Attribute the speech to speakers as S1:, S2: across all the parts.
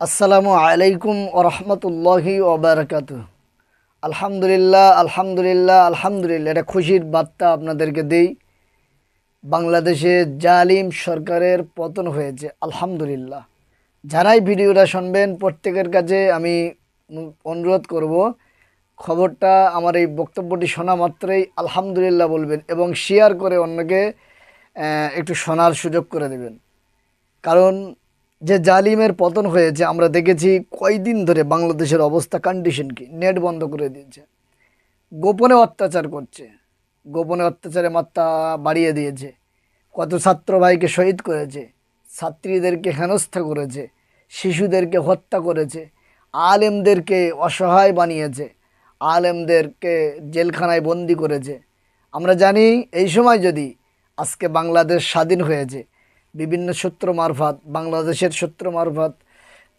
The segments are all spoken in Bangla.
S1: আসসালামু আলাইকুম ওরহমতুল্লাহি ওবরাকাত আলহামদুলিল্লাহ আলহামদুলিল্লাহ আলহামদুলিল্লাহ। এটা খুশির বার্তা আপনাদেরকে দেই। বাংলাদেশে জালিম সরকারের পতন হয়েছে, আলহামদুলিল্লাহ। যারাই ভিডিওটা শুনবেন, প্রত্যেকের কাছে আমি অনুরোধ করব, খবরটা আমার এই বক্তব্যটি শোনা মাত্রই আলহামদুলিল্লাহ বলবেন এবং শেয়ার করে অন্যকে একটু শোনার সুযোগ করে দেবেন। কারণ যে জালিমের পতন হয়েছে, আমরা দেখেছি কয়দিন ধরে বাংলাদেশের অবস্থা কন্ডিশন কি? নেট বন্ধ করে দিয়েছে। গোপনে অত্যাচার করছে। গোপনে অত্যাচারে মাত্রা বাড়িয়ে দিয়েছে। কত ছাত্র ভাইকে শহীদ করেছে, ছাত্রীদেরকে হেনস্থা করেছে, শিশুদেরকে হত্যা করেছে, আলেমদেরকে অসহায় বানিয়েছে, আলেমদেরকে জেলখানায় বন্দি করেছে। আমরা জানি এই সময় যদি আজকে বাংলাদেশ স্বাধীন হয়েছে বিভিন্ন সূত্র মারফত, বাংলাদেশের সূত্র মারফত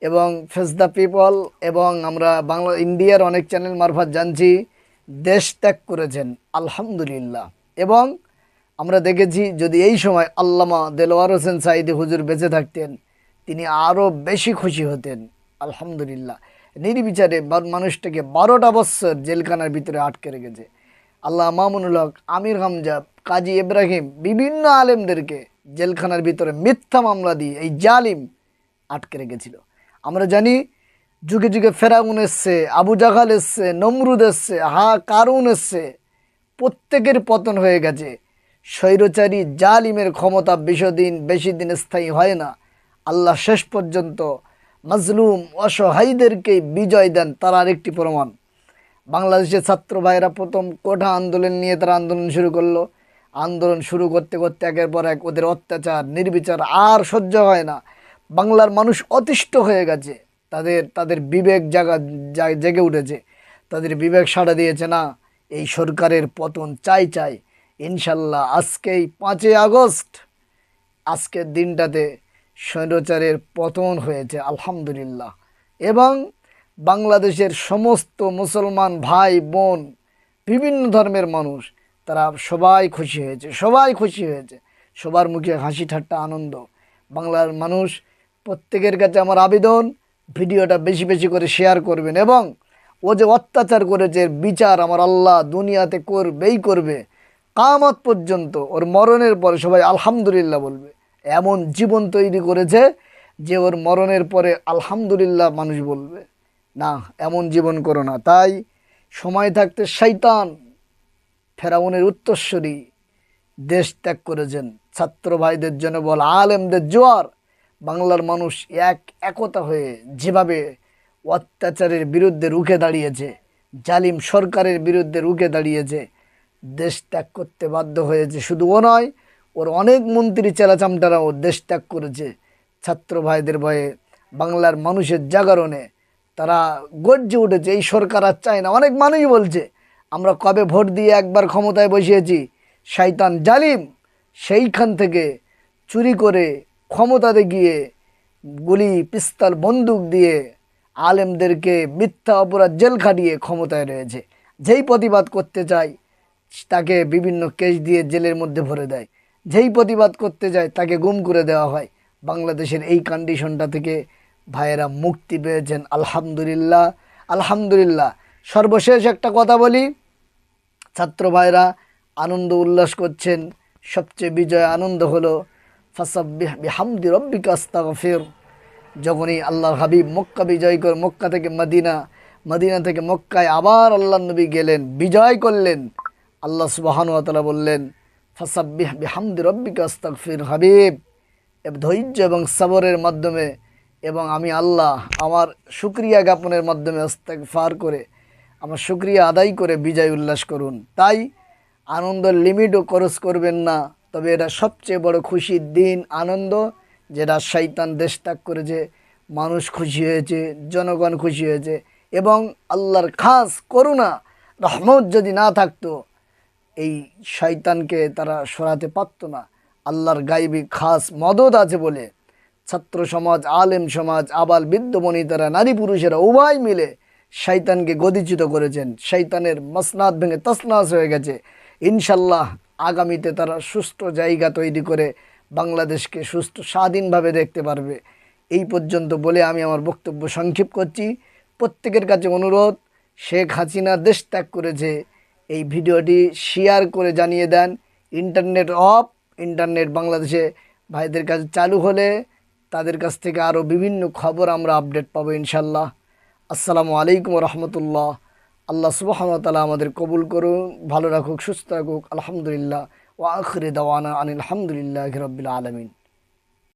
S1: এবং ফেস দ্য পিপল এবং আমরা বাংলা, ইন্ডিয়ার অনেক চ্যানেল মারফত জানছি, দেশ ত্যাগ করেছেন, আলহামদুলিল্লাহ। এবং আমরা দেখেছি যদি এই সময় আল্লামা দেলোয়ার হোসেন সাইদি হুজুর বেঁচে থাকতেন, তিনি আরও বেশি খুশি হতেন, আলহামদুলিল্লাহ। নির্বিচারে মানুষটাকে বারোটা বছর জেলখানার ভিতরে আটকে রেখেছে। আল্লাহ মামুনুল হক, আমির হামজা, কাজী ইব্রাহিম, বিভিন্ন আলেমদেরকে জেলখানার ভিতরে মিথ্যা মামলা দিয়ে এই জালিম আটকে রেখেছিল। আমরা জানি যুগে যুগে ফেরাউন এসছে, আবু জাহাল এসছে, নমরুদ এসছে হা কারুন এসছে। প্রত্যেকের পতন হয়ে গেছে। স্বৈরচারী জালিমের ক্ষমতা বেশি দিন বেশি দিন স্থায়ী হয় না। আল্লাহ শেষ পর্যন্ত মাজলুম, অসহায়ীদেরকে বিজয় দেন, তার আরেকটি প্রমাণ। বাংলাদেশের ছাত্র ভাইরা প্রথম কোঠা আন্দোলন নিয়ে তারা আন্দোলন শুরু করল। আন্দোলন শুরু করতে করতে একের পর এক ওদের অত্যাচার, নির্বিচার আর সহ্য হয় না। বাংলার মানুষ অতিষ্ঠ হয়ে গেছে। তাদের তাদের বিবেক জাগা, জেগে উঠেছে। তাদের বিবেক সাড়া দিয়েছে, না, এই সরকারের পতন চাই চাই। ইনশাল্লাহ আজকেই পাঁচই আগস্ট। আজকের দিনটাতে স্বৈরাচারের পতন হয়েছে, আলহামদুলিল্লাহ। এবং বাংলাদেশের সমস্ত মুসলমান ভাই, বোন, বিভিন্ন ধর্মের মানুষ তারা সবাই খুশি হয়েছে, সবাই খুশি হয়েছে। সবার মুখে হাসি ঠাট্টা আনন্দ। বাংলার মানুষ প্রত্যেকের কাছে আমার আবেদন, ভিডিওটা বেশি বেশি করে শেয়ার করবেন এবং ও যে অত্যাচার করেছে বিচার আমার আল্লাহ দুনিয়াতে করবেই করবে। কামত পর্যন্ত ওর মরণের পরে সবাই আলহামদুলিল্লাহ বলবে। এমন জীবন তৈরি করেছে যে ওর মরণের পরে আলহামদুলিল্লাহ মানুষ বলবে, না, এমন জীবন করো না। তাই সময় থাকতে শৈতান ফেরাউনের উত্তরস্বরী দেশ ত্যাগ করেছেন। ছাত্র ভাইদের জন্য বল আলেমদের জোয়ার, বাংলার মানুষ এক একতা হয়ে যেভাবে অত্যাচারের বিরুদ্ধে রুখে দাঁড়িয়েছে, জালিম সরকারের বিরুদ্ধে রুখে দাঁড়িয়েছে, দেশ ত্যাগ করতে বাধ্য হয়েছে। শুধু ও নয়, ওর অনেক মন্ত্রী চেলাচামটারাও দেশ ত্যাগ করেছে। ছাত্র ভাইদের ভয়ে বাংলার মানুষের জাগরণে তারা গর্জে উঠেছে। এই সরকার আর চায় না। অনেক মানুষই বলছে আমরা কবে ভোট দিয়ে একবার ক্ষমতায় বসিয়েছি? শয়তান জালিম সেইখান থেকে চুরি করে ক্ষমতাতে গিয়ে গুলি, পিস্তল, বন্দুক দিয়ে আলেমদেরকে মিথ্যা অপরাধ জেল খাটিয়ে ক্ষমতায় রয়েছে। যেই প্রতিবাদ করতে চায়, তাকে বিভিন্ন কেস দিয়ে জেলের মধ্যে ভরে দেয়। যেই প্রতিবাদ করতে যায় তাকে গুম করে দেওয়া হয়। বাংলাদেশের এই কন্ডিশনটা থেকে ভাইয়েরা মুক্তি পেয়েছেন, আলহামদুলিল্লাহ। আলহামদুলিল্লাহ। সর্বশেষ একটা কথা বলি ছাত্র ভাইরা আনন্দ উল্লাস করছেন। সবচেয়ে বিজয় আনন্দ হলো, ফাসাব্বিহ বিহামদি রব্বিকা আস্তাগফির। যখনই আল্লাহর হাবিব মক্কা বিজয় করে, মক্কা থেকে মদিনা মদিনা থেকে মক্কায় আবার আল্লাহ নবী গেলেন, বিজয় করলেন। আল্লাহ সুবাহানুয়াতলা বললেন, ফাসাব্বিহ বিহামদি রব্বিকা আস্তাগফির হাবিব। ধৈর্য এবং সাবরের মাধ্যমে এবং আমি আল্লাহ আমার শুক্রিয়া জ্ঞাপনের মাধ্যমে আস্তাক ফার করে আমার শুক্রিয়া আদায় করে বিজয় উল্লাস করুন। তাই আনন্দের লিমিটও খরচ করবেন না, তবে এটা সবচেয়ে বড় খুশির দিন, আনন্দ, যেটা শৈতান দেশ ত্যাগ করেছে, মানুষ খুশি হয়েছে, জনগণ খুশি হয়েছে, এবং আল্লাহর খাস করুণা, রহমত যদি না থাকতো, এই শয়তানকে তারা সরাতে পারতো না। আল্লাহর গাইবী খাস মদত আছে বলে ছাত্র সমাজ, আলেম সমাজ, আবাল বিদ্যমণি তারা নারী পুরুষেরা উভয় মিলে শৈতানকে গদিচ্যুত করেছেন। শৈতানের মসনাদ ভেঙে তসনাস হয়ে গেছে। ইনশাল্লাহ আগামীতে তারা সুস্থ জায়গা তৈরি করে বাংলাদেশকে সুস্থ স্বাধীনভাবে দেখতে পারবে। এই পর্যন্ত বলে আমি আমার বক্তব্য সংক্ষেপ করছি। প্রত্যেকের কাছে অনুরোধ, শেখ হাসিনা দেশ ত্যাগ করেছে। এই ভিডিওটি শেয়ার করে জানিয়ে দেন। ইন্টারনেট অফ, ইন্টারনেট বাংলাদেশে ভাইদের কাছে চালু হলে তাদের কাছ থেকে আরও বিভিন্ন খবর আমরা আপডেট পাবো ইনশাল্লাহ আসসালামু আলাইকুম রহমতুল্লাহ। আল্লাহ সুবাহতালা আমাদের কবুল করুন ভালো রাখুক, সুস্থ রাখুক, আলহামদুলিল্লাহ। ও আখরে দাওয়ানা আনিল আলহামদুলিল্লাহ রবিল আলমিন।